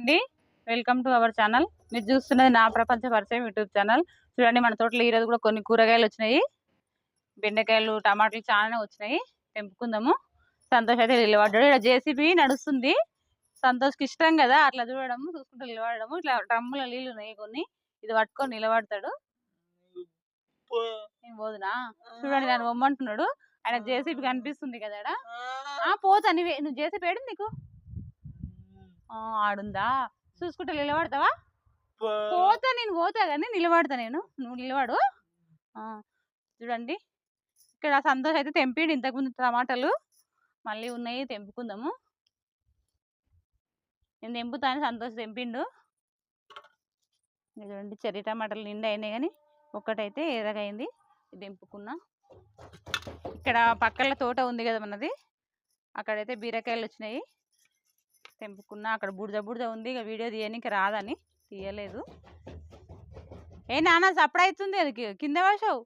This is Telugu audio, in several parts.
అండి. వెల్కమ్ టు అవర్ ఛానల్ మీరు చూస్తున్నది నా ప్రపంచ పరిచయం యూట్యూబ్ ఛానల్ చూడండి మన తోటలో ఈరోజు కూడా కొన్ని కూరగాయలు వచ్చినాయి. బెండకాయలు టమాటాలు చాలా వచ్చినాయి. తెంపుకుందాము. సంతోష్ అయితే నిలబడ్డాడు. ఇక్కడ జేసీబీ నడుస్తుంది. సంతోష్కి ఇష్టం కదా అట్లా చూడడము చూసుకుంటూ నిలబడము ఇట్లా డ్రమ్ముల నీళ్ళు ఉన్నాయి కొన్ని. ఇది పట్టుకొని నిలబడతాడు. నేను పోదునా? చూడండి నన్ను బొమ్మంటున్నాడు ఆయన జేసీబీ కనిపిస్తుంది కదా ఆ పోతా నువ్వు నువ్వు జేసీబీ ఏడు నీకు? ఆడుందా? చూసుకుంటే నిలబడతావా? పోతా నేను పోతా కానీ నిలబడతా నేను. నువ్వు నిలబడు. చూడండి. ఇక్కడ సంతోష్ అయితే తెంపిండు ఇంతకుముందు టమాటాలు. మళ్ళీ ఉన్నాయి తెంపుకుందాము. నేను తెంపుతాను సంతోష్ తెంపిండు. చూడండి చెర్రీ టమాటాలు నిండా అయినాయి కానీ ఒక్కటైతే ఎర్రగైంది. ఇది తెంపుకున్నా. ఇక్కడ పక్కల తోట ఉంది కదా మనది. అక్కడైతే బీరకాయలు వచ్చినాయి. తెంపుకున్నా అక్కడ బుడద బుడిద ఉంది ఇక వీడియో తీయడానికి రాదని తీయలేదు. ఏ నాన్న సప్పుడు అవుతుంది అది కింద పడతావు?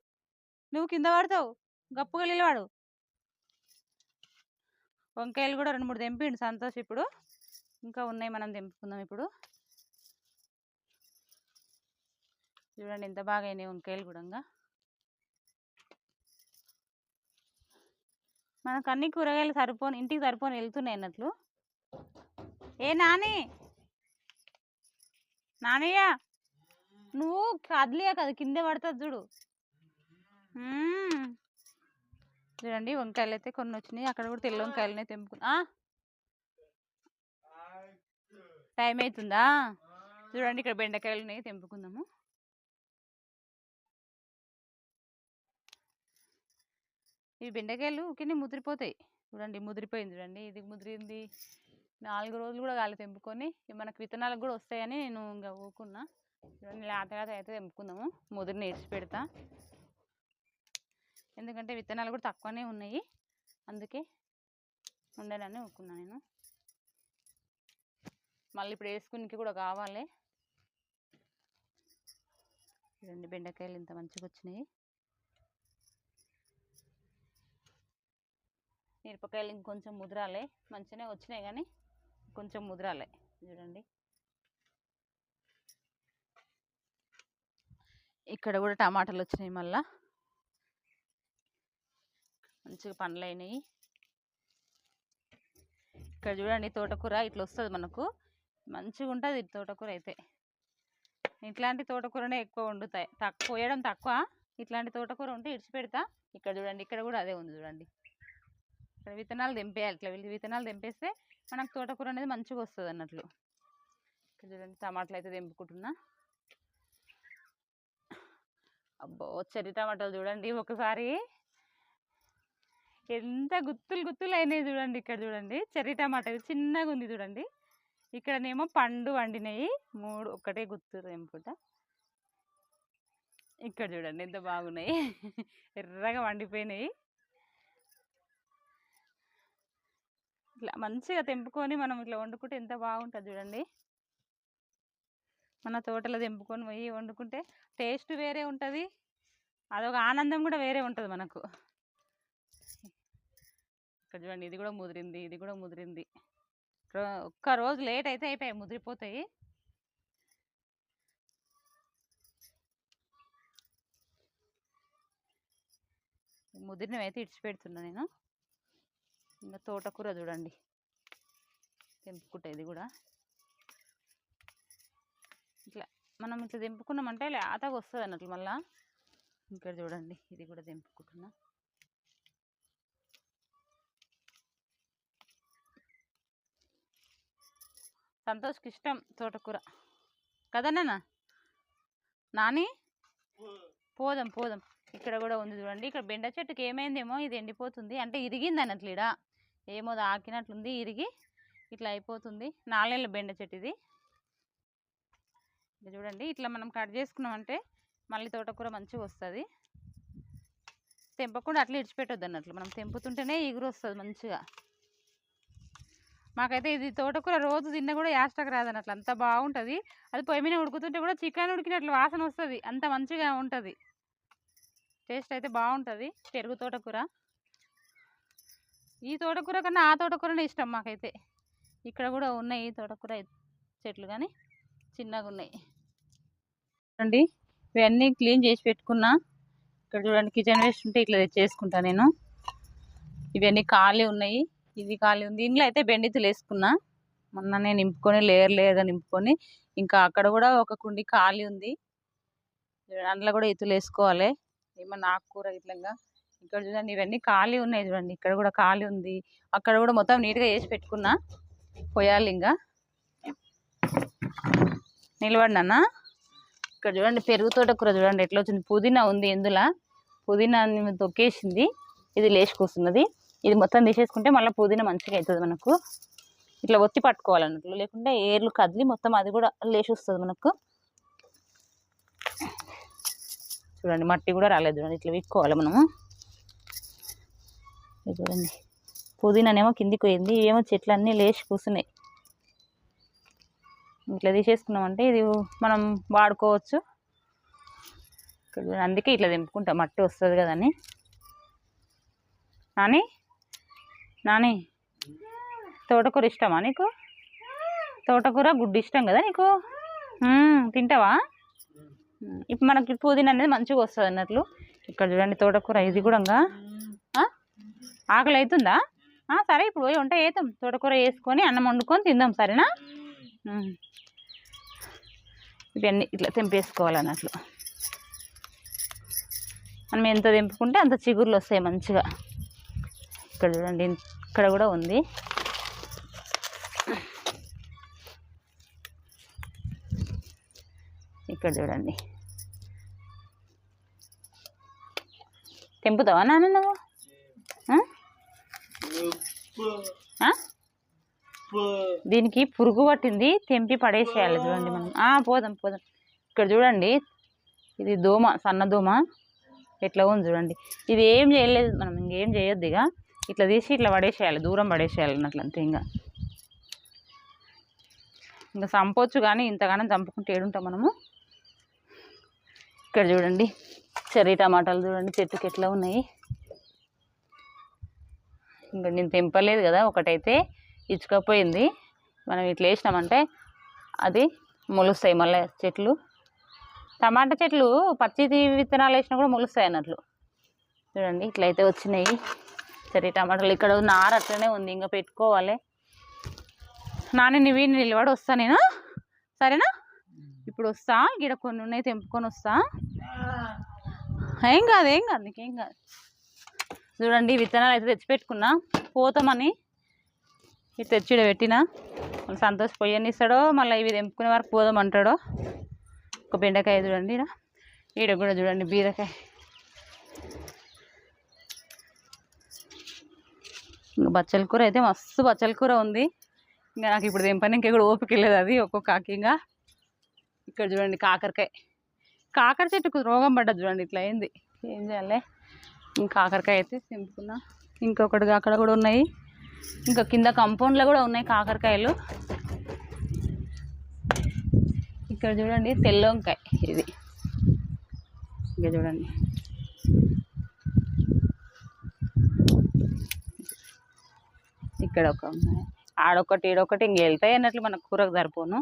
నువ్వు కింద పడతావు? గప్పుగా నిలవాడు వంకాయలు కూడా రెండు మూడు తెంపిండు సంతోష్ ఇప్పుడు. ఇంకా ఉన్నాయి మనం తెంపుకుందాం ఇప్పుడు. చూడండి ఎంత బాగా అయినాయి వంకాయలు కూడా ఇంకా. మనకు అన్ని కూరగాయలు సరిపోని ఇంటికి సరిపోని వెళ్తున్నాయి అన్నట్లు. ఏ నాని? నానయ్య నువ్వు కదిలియా కదా కింద పడుతుంది చూడు. చూడండి వంకాయలు అయితే కొన్ని వచ్చినాయి. అక్కడ కూడా తెల్ల వంకాయలనే తెంపుకున్నా. టైం అవుతుందా చూడండి ఇక్కడ బెండకాయలు ఉన్నాయి తెంపుకుందాము. ఈ బెండకాయలు కింద ముదిరిపోతాయి. చూడండి ముదిరిపోయింది చూడండి. ఇది ముదిరింది. నాలుగు రోజులు కూడా కాలేదు తెంపుకొని మనకు విత్తనాలకు కూడా వస్తాయని నేను ఇంకా ఊకున్నా. చూడండి లేతగా అయితే తెంపుకుందాము. ముదిరిని ఇడిచి పెడతా. ఎందుకంటే విత్తనాలు కూడా తక్కువనే ఉన్నాయి. అందుకే ఉండనని ఊకున్నా నేను. మళ్ళీ ఇప్పుడు వేసుకునికి కూడా కావాలి. చూడండి బెండకాయలు ఇంత మంచిగా వచ్చినాయి. మిరపకాయలు ఇంకొంచెం ముదిరాలే. మంచిగానే వచ్చినాయి కానీ కొంచెం ముదిరాలే. చూడండి. ఇక్కడ కూడా టమాటాలు వచ్చినాయి మళ్ళా. మంచిగా పండ్లు అయినాయి ఇక్కడ చూడండి తోటకూర ఇట్లా వస్తుంది మనకు. మంచిగా ఉంటుంది తోటకూర అయితే. ఇట్లాంటి తోటకూరనే ఎక్కువ వండుతాయి. తక్కువ పోయడం తక్కువ. ఇట్లాంటి తోటకూర ఉంటే ఇడిచిపెడతా. ఇక్కడ చూడండి ఇక్కడ కూడా అదే ఉంది చూడండి. ఇక్కడ విత్తనాలు దింపేయాలి ఇట్లా వీళ్ళు విత్తనాలు తెంపేస్తే మనకు తోటకూర అనేది మంచిగా వస్తుంది అన్నట్లు. ఇక్కడ చూడండి టమాటాలు అయితే తెంపుకుంటున్నా. అబ్బో చెర్రీ టమాటాలు చూడండి ఒకసారి. ఎంత గుత్తులు గుత్తులు అయినాయి చూడండి ఇక్కడ చూడండి. చెర్రీ టమాటా చిన్నగా ఉంది చూడండి. ఇక్కడనేమో పండు వండినాయి మూడు ఒకటే గుత్తు తెంపుకుంటా. ఇక్కడ చూడండి ఎంత బాగున్నాయి. ఎర్రగా వండిపోయినాయి. ఇట్లా మంచిగా తెంపుకొని మనం ఇట్లా వండుకుంటే ఎంత బాగుంటుంది చూడండి. మన తోటలో తెంపుకొని పోయి వండుకుంటే టేస్ట్ వేరే ఉంటుంది. అదొక ఆనందం కూడా వేరే ఉంటుంది మనకు. ఇక్కడ చూడండి ఇది కూడా ముదిరింది ఇది కూడా ముదిరింది. ఒక్క రోజు లేట్ అయితే అయిపోయాయి ముదిరిపోతాయి. ముదిరినవి అయితే ఇడిచిపెడుతున్నా నేను. ఇంకా తోటకూర చూడండి. తెంపుకుంటా ఇది కూడా. ఇట్లా మనం ఇట్లా తెంపుకున్నామంటే లేతగా వస్తుంది అన్నట్లు మళ్ళా. ఇక్కడ చూడండి ఇది కూడా తెంపుకుంటున్నా. సంతోష్కి ఇష్టం తోటకూర. కదా నాని? పోదాం పోదాం. ఇక్కడ కూడా ఉంది చూడండి. ఇక్కడ బెండ చెట్టుకి ఏమైందేమో ఇది ఎండిపోతుంది. అంటే ఇరిగింది అన్నట్లు ఏమో ఆకినట్లుంది ఇరిగి ఇట్లా అయిపోతుంది. నాలుగేళ్ళ బెండ చెట్టు ఇది ఇది చూడండి ఇట్లా మనం కట్ చేసుకున్నామంటే మళ్ళీ తోటకూర మంచిగా వస్తుంది. తెంపకుండా అట్లా ఇడిచిపెట్టొద్దు అన్నట్లు. మనం తెంపుతుంటేనే ఎగురు వస్తుంది మంచిగా. మాకైతే ఇది తోటకూర రోజు తిన్నా కూడా యాస్టకు రాదన్నట్లు. అంత బాగుంటుంది. అది పొయ్యి మీద ఉడుకుతుంటే కూడా చికెన్ ఉడికినట్లు వాసన వస్తుంది. అంత మంచిగా ఉంటుంది. టేస్ట్ అయితే బాగుంటుంది. పెరుగు తోటకూర. ఈ తోటకూర కన్నా ఆ తోటకూరనే ఇష్టం మాకైతే. ఇక్కడ కూడా ఉన్నాయి తోటకూర చెట్లు కానీ చిన్నగా ఉన్నాయి. చూడండి ఇవన్నీ క్లీన్ చేసి పెట్టుకున్నా. ఇక్కడ చూడండి కిచెన్ వేస్ట్ ఉంటే ఇట్లా తెచ్చేసుకుంటా నేను. ఇవన్నీ ఖాళీ ఉన్నాయి. ఇది ఖాళీ ఉంది. ఇంట్లో అయితే బెండితులు వేసుకున్నా. మొన్న నేను నింపుకొని లేయర్ లేయర్గా నింపుకొని. ఇంకా అక్కడ కూడా ఒక కుండి ఖాళీ ఉంది. అందులో కూడా ఇతులు వేసుకోవాలి. ఏమన్నా ఆకుకూర ఇట్లంగా ఇక్కడ చూడండి ఇవన్నీ ఖాళీ ఉన్నాయి చూడండి. ఇక్కడ కూడా ఖాళీ ఉంది. అక్కడ కూడా మొత్తం నీట్గా వేసి పెట్టుకున్నా. పోయాలి ఇంకా. నిలబడినా ఇక్కడ చూడండి పెరుగు తోటకూర చూడండి. ఎట్లా వచ్చింది? పుదీనా ఉంది ఎందులా పుదీనా తొక్కేసింది. ఇది లేచి కూస్తున్నది ఇది మొత్తం తీసేసుకుంటే మళ్ళీ పుదీనా మంచిగా అవుతుంది మనకు. ఇట్లా ఒత్తి పట్టుకోవాలన్నట్లు. లేకుంటే ఏర్లు కదిలి మొత్తం అది కూడా లేచి వస్తుంది మనకు. చూడండి మట్టి కూడా రాలేదు చూడండి. ఇట్లా విక్కోవాలి మనము. చూడండి. పుదీనానేమో కిందికి పోయింది. ఏమో చెట్లు అన్నీ లేచి కూర్చున్నాయి. ఇట్లా తీసేసుకున్నామంటే ఇది మనం వాడుకోవచ్చు. అందుకే ఇట్లా తెంపుకుంటాం. మట్టి వస్తుంది కదని నాని? నాని? తోటకూర ఇష్టమా నీకు? తోటకూర గుడ్డు ఇష్టం కదా నీకు? తింటావా? ఇప్పుడు మనకి పుదీనా అనేది మంచిగా వస్తుంది అన్నట్లు. ఇక్కడ చూడండి తోటకూర ఇది కూడా ఇంకా, ఆకలి అవుతుందా సరే ఇప్పుడు పోయి వంట చేద్దాం. తోటకూర వేసుకొని అన్నం వండుకొని తిందాం సరేనా? ఇవన్నీ ఇట్లా తెంపేసుకోవాలన్నట్లు. మనం ఎంత తెంపుకుంటే అంత చిగుర్లు వస్తాయి మంచిగా. ఇక్కడ చూడండి ఇక్కడ కూడా ఉంది. ఇక్కడ చూడండి. తెంపుతావా నాన్న నువ్వు? దీనికి పురుగు పట్టింది తెంపి పడేసేయాలి చూడండి మనం. పోదాం పోదాం. ఇక్కడ చూడండి ఇది దోమ సన్న దోమ. ఎట్లా ఉంది చూడండి. ఇది ఏం చేయలేదు మనం ఇంకేం చేయొద్దు ఇక. ఇట్లా తీసి ఇట్లా పడేసేయాలి దూరం పడేసేయాలి అన్నట్లు అంతే ఇంకా. ఇంకా చంపొచ్చు కానీ ఇంతగానో చంపుకుంటే ఏడుంటాం మనము. ఇక్కడ చూడండి చెర్రీ టమాటాలు చూడండి చెట్టుకి ఎట్లా ఉన్నాయి. ఇంకా నేను తెంపలేదు కదా ఒకటైతే ఇచ్చుకపోయింది. మనం ఇట్లా వేసినామంటే అది మొలుస్తాయి మళ్ళీ చెట్లు. టమాటా చెట్లు పచ్చి విత్తనాలు వేసినా కూడా మొలుస్తాయి అన్నట్లు. చూడండి ఇట్లయితే వచ్చినాయి. సరే టమాటాలు ఇక్కడ నార అట్లనే ఉంది ఇంకా పెట్టుకోవాలి. నాన్న నువ్వు నిలబడి వస్తా నేను. సరేనా? ఇప్పుడు వస్తా ఇక్కడ కొన్ని ఉన్నాయి తెంపుకొని వస్తా. ఏం కాదు ఏం కాదు నీకేం కాదు. చూడండి విత్తనాలు అయితే తెచ్చిపెట్టుకున్నా. పోతామని ఇది తెచ్చి ఈడ పెట్టినా. మళ్ళీ సంతోష్ పొయ్యని ఇస్తాడో మళ్ళీ ఇవి తెంపుకునే వరకు పోదామంటాడో ఒక బెండకాయ చూడండి ఈడ. ఈడ కూడా చూడండి బీరకాయ. ఇంకా బచ్చల కూర అయితే మస్తు బచ్చల కూర ఉంది. ఇంకా నాకు ఇప్పుడు తెంపని ఇంకా కూడా ఓపిక లేదు అది ఒక్కొక్క కాకింగా. ఇక్కడ చూడండి కాకరకాయ. కాకర చెట్టుకు రోగం పడ్డది చూడండి ఇట్లా అయింది. ఏం చేయాలి? ఇంకా కాకరకాయ అయితే తెంపుకున్నా ఇంకొకటి అక్కడ కూడా ఉన్నాయి. ఇంకా కింద కంపౌండ్లో కూడా ఉన్నాయి కాకరకాయలు. ఇక్కడ చూడండి తెల్ల వంకాయ ఇది. ఇంకా చూడండి. ఇక్కడ ఒక ఉన్నాయి ఆడొకటి ఈడొకటి ఇంక వెళ్తాయి అన్నట్లు మన కూరకు సరిపోను.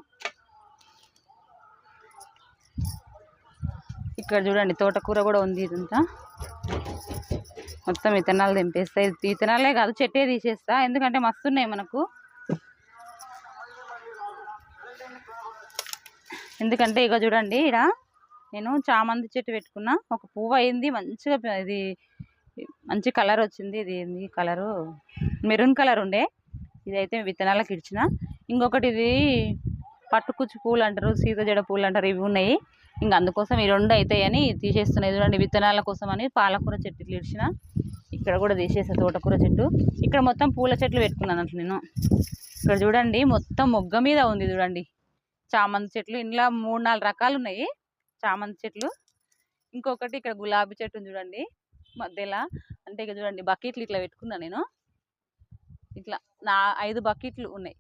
ఇక్కడ చూడండి తోటకూర కూడా ఉంది ఇదంతా. మొత్తం విత్తనాలు తెంపేస్తా ఇతనాలే విత్తనాలే కాదు చెట్టే తీసేస్తా. ఎందుకంటే మస్తున్నాయి మనకు. ఎందుకంటే ఇక చూడండి ఇక్కడ నేను చామంతి చెట్టు పెట్టుకున్నా. ఒక పువ్వు అయింది మంచిగా ఇది మంచి కలర్ వచ్చింది. ఇది ఏంది కలరు? మెరూన్ కలర్ ఉండే. ఇదైతే విత్తనాలకు ఇచ్చిన ఇంకొకటి ఇది పట్టుకుచ్చు పూలు అంటారు సీత జడ పూలు అంటారు ఇవి ఉన్నాయి. ఇంకా అందుకోసం ఈ రెండు అవుతాయని తీసేస్తున్నాయి చూడండి. విత్తనాల కోసం అని పాలకూర చెట్టు ఇట్లా ఇక్కడ కూడా తీసేసా తోటకూర చెట్టు. ఇక్కడ మొత్తం పూల చెట్లు పెట్టుకున్నాను అట్లా నేను. ఇక్కడ చూడండి మొత్తం మొగ్గ మీద ఉంది చూడండి. చామంతి చెట్లు ఇంట్లో మూడు నాలుగు రకాలు ఉన్నాయి. చామంతి చెట్లు. ఇంకొకటి ఇక్కడ గులాబీ చెట్టు చూడండి. మధ్యలో అంటే ఇక చూడండి బకెట్లు ఇట్లా పెట్టుకున్నా నేను. ఇట్లా నా ఐదు బకెట్లు ఉన్నాయి.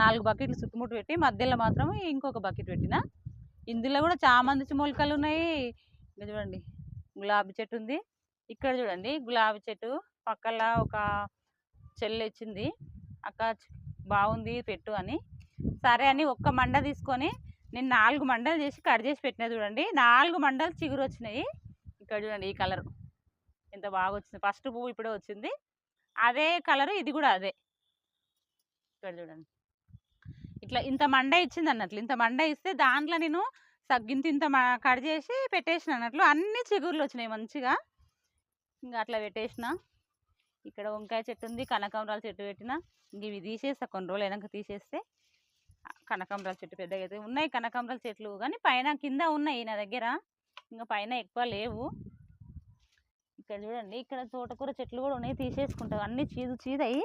నాలుగు బకెట్లు చుట్టుముట్టు పెట్టి మధ్యలో మాత్రం ఇంకొక బకెట్ పెట్టిన. ఇందులో కూడా చామంతి మొలకలు ఉన్నాయి. ఇంకా చూడండి గులాబీ చెట్టు ఉంది. ఇక్కడ చూడండి గులాబీ చెట్టు పక్కల ఒక చెల్లి ఇచ్చింది. అక్క బాగుంది పెట్టు అని. సరే అని ఒక్క మండ తీసుకొని నేను నాలుగు మండలు చేసి కట్ చేసి పెట్టినా చూడండి. నాలుగు మండలు చిగురు వచ్చినాయి. ఇక్కడ చూడండి ఈ కలర్. ఎంత బాగా వచ్చింది. ఫస్ట్ పువ్వు ఇప్పుడే వచ్చింది. అదే కలరు ఇది కూడా అదే. ఇక్కడ చూడండి. ఇట్లా ఇంత మండ ఇచ్చింది అన్నట్లు. ఇంత మండ ఇస్తే దాంట్లో నేను సగ్గింత ఇంత మ- కట్ చేసి పెట్టేసిన అన్నట్లు. అన్ని చిగుర్లు వచ్చినాయి మంచిగా. ఇంకా అట్లా పెట్టేసిన. ఇక్కడ వంకాయ చెట్టు ఉంది కనకాంబరాల చెట్టు పెట్టిన. ఇంక ఇవి తీసేస్తా. కొన్ని రోజులు వెనక తీసేస్తే కనకాంబరాల చెట్టు పెద్దగా అయితే ఉన్నాయి. కనకాంబరాల చెట్లు కానీ పైన కింద ఉన్నాయి నా దగ్గర. ఇంకా పైన ఎక్కువ లేవు. ఇక్కడ చూడండి ఇక్కడ తోటకూర చెట్లు కూడా ఉన్నాయి. తీసేసుకుంటాం. అన్ని చీదు చీదయి.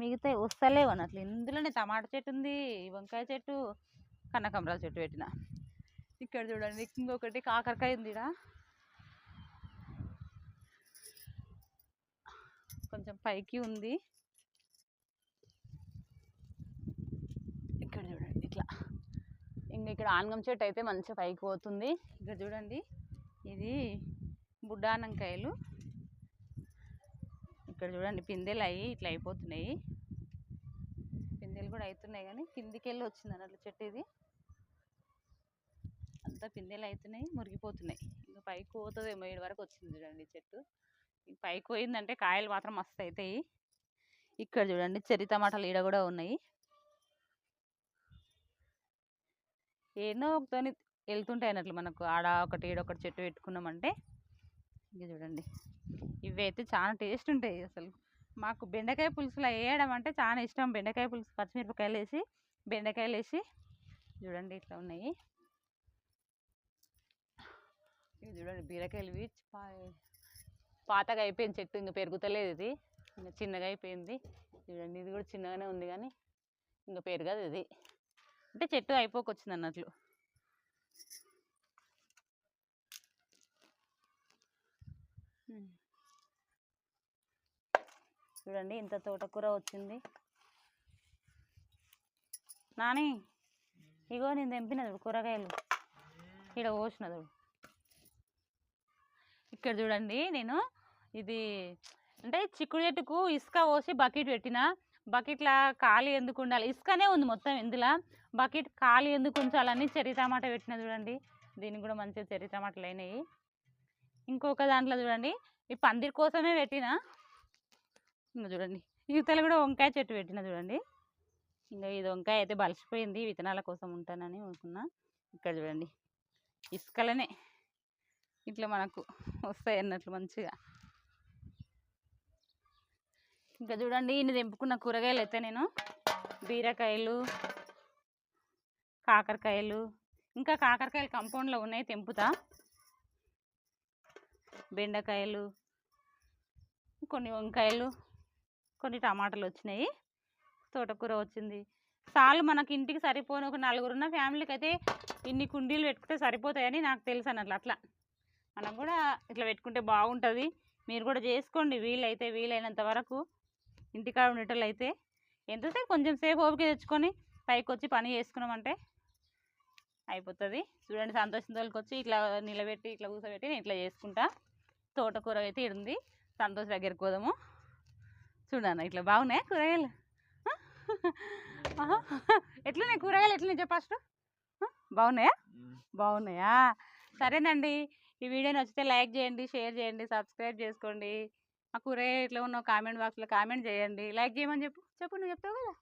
మిగతా వస్తలేవు అన్నట్లు ఇందులోనే టమాటా చెట్టు ఉంది వంకాయ చెట్టు కనకంబరాల చెట్టు పెట్టిన. ఇక్కడ చూడండి ఇంకొకటి కాకరకాయ ఉంది కొంచెం పైకి ఉంది. ఇక్కడ చూడండి ఇట్లా. ఇంకా ఇక్కడ ఆనగం చెట్టు అయితే మంచిగా పైకి పోతుంది. ఇక్కడ చూడండి ఇది బుడ్డానంకాయలు. ఇక్కడ చూడండి పిందెలు అయ్యి ఇట్లా అయిపోతున్నాయి. కూడా అవుతున్నాయి కానీ కిందికి వెళ్ళి వచ్చింది అన్నట్లు చెట్టు ఇది అంతా పిందెలు అవుతున్నాయి మురిగిపోతున్నాయి. ఇంకా పైకి పోతుందేమో ఏడు వరకు వచ్చింది చూడండి చెట్టు. పైకి పోయిందంటే కాయలు మాత్రం మస్తు అవుతాయి ఇక్కడ చూడండి చెర్రీ టమాటాలు ఈడ కూడా ఉన్నాయి. ఏదో ఒకతోని వెళ్తుంటాయి అన్నట్లు మనకు. ఆడ ఒకటి ఏడొకటి చెట్టు పెట్టుకున్నామంటే. ఇక చూడండి. ఇవి అయితే చాలా టేస్ట్ ఉంటాయి అసలు. మాకు బెండకాయ పులుసులో వేయడం అంటే చాలా ఇష్టం. బెండకాయ పులుసు పచ్చిమిరపకాయలు వేసి బెండకాయలు వేసి చూడండి ఇట్లా ఉన్నాయి. ఇవి చూడండి బీరకాయలు ఇవి. పాతగా అయిపోయింది చెట్టు ఇంకా పెరుగుతలేదు ఇది. ఇంకా చిన్నగా అయిపోయింది. చూడండి ఇది కూడా చిన్నగానే ఉంది కానీ ఇంకా పెరగదు ఇది. అంటే చెట్టు అయిపోకొచ్చింది అన్నట్లు. ఉమ్. చూడండి ఇంత తోటకూర వచ్చింది. నాని ఇగో నేను తెంపిన చూడు కూరగాయలు. ఇక్కడ పోసిన చూడు. ఇక్కడ చూడండి నేను ఇది అంటే చిక్కుడు చెట్టుకు ఇసుక పోసి బకెట్ పెట్టిన. బకెట్లా ఖాళీ ఎందుకు ఉండాలి? ఇసుకనే ఉంది మొత్తం ఇందులో. బకెట్ ఖాళీ ఎందుకు ఉంచాలని చెర్రీ టమాటా పెట్టిన చూడండి. దీనికి కూడా మంచిగా చెర్రీ టమాటాలు అయినాయి. ఇంకొక దాంట్లో చూడండి ఈ పందిరి కోసమే పెట్టిన. ఇంకా చూడండి. యువతలు కూడా వంకాయ చెట్టు పెట్టిన చూడండి. ఇంకా ఇది వంకాయ అయితే బలిసిపోయింది. విత్తనాల కోసం ఉంటానని అనుకున్నా. ఇక్కడ చూడండి. ఇసుకలనే ఇట్లా మనకు వస్తాయి అన్నట్లు మంచిగా. ఇంకా చూడండి ఇన్ని తెంపుకున్న కూరగాయలు అయితే నేను బీరకాయలు కాకరకాయలు ఇంకా కాకరకాయలు కంపౌండ్లో ఉన్నాయి తెంపుతా. బెండకాయలు కొన్ని వంకాయలు కొన్ని టమాటాలు వచ్చినాయి తోటకూర వచ్చింది. చాలు మనకి ఇంటికి సరిపోను ఒక నలుగురున్న ఫ్యామిలీకి అయితే ఇన్ని కుండీలు పెట్టుకుంటే సరిపోతాయని నాకు తెలుసు అన్నట్లు అట్లా. మనం కూడా ఇట్లా పెట్టుకుంటే బాగుంటుంది మీరు కూడా చేసుకోండి వీలైతే వీలైనంత వరకు ఇంటికాడ ఉండేటోళ్ళు అయితే ఎంతసేపు కొంచెం సేపు ఓపిక తెచ్చుకొని పైకి వచ్చి పని చేసుకున్నామంటే అయిపోతుంది. చూడండి సంతోషం తోలికొచ్చి ఇట్లా నిలబెట్టి ఇట్లా కూర్చోబెట్టి నేను ఇట్లా చేసుకుంటా తోటకూర అయితే ఇడుంది సంతోష్ దగ్గరికి పోదాము. చూడన్న ఇట్లా బాగున్నాయి కూరగాయలు. ఎట్లున్నాయి కూరగాయలు? ఎట్లున్నాయి చెప్పు ఫస్ట్. బాగున్నాయా? బాగున్నాయా? సరేనండి. ఈ వీడియో నచ్చితే లైక్ చేయండి షేర్ చేయండి సబ్స్క్రైబ్ చేసుకోండి. ఆ కూరగాయలు ఎట్లా ఉన్నావు కామెంట్ బాక్స్లో కామెంట్ చేయండి. లైక్ చేయమని చెప్పు. చెప్పు నువ్వు చెప్తావు కదా.